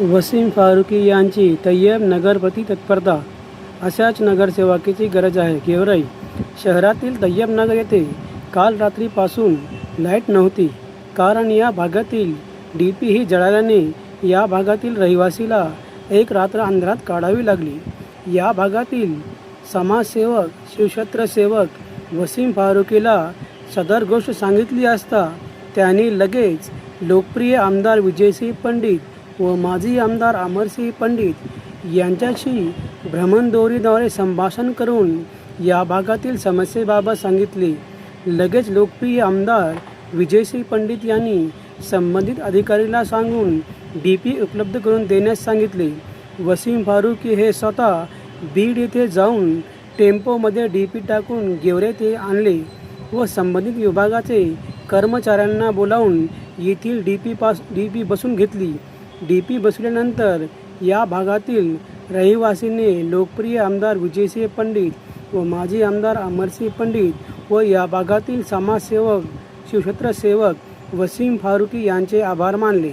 वसीम फारुकी यांची तय्यब नगरप्रती तत्परता अशाच नगरसेवकाची गरज आहे. गेवराई शहरातील तय्यब नगर येथे काल रात्रीपासून लाइट नव्हती. कारण या भागातील डी पी ही जळाल्याने या भागातील रहिवासीला एक रात्र अंधारात काढावी लागली. या भागातील समाजसेवक शिवछत्रसेवक वसीम फारुकीला सदर गोष्ट सांगितली असता त्यांनी लगेच लोकप्रिय आमदार विजयसिंह पंडित व माजी आमदार अमरसिंह पंडित यांच्याशी भ्रमणदोरीद्वारे संभाषण करून या भागातील समस्येबाबत सांगितले. लगेच लोकप्रिय आमदार विजयसिंह पंडित यांनी संबंधित अधिकारीला सांगून डी पी उपलब्ध करून देण्यास सांगितले. वसीम फारुकी हे स्वतः बीड येथे जाऊन टेम्पोमध्ये डी पी टाकून गेवरे ते आणले व संबंधित विभागाचे कर्मचाऱ्यांना बोलावून येथील D P pass D P बसून घेतली. डी पी बसवल्यानंतर या भागातील रहिवासीने लोकप्रिय आमदार विजयसिंह पंडित व माजी आमदार अमरसिंह पंडित व या भागातील समाजसेवक शिवछत्र सेवक वसीम फारुकी यांचे आभार मानले.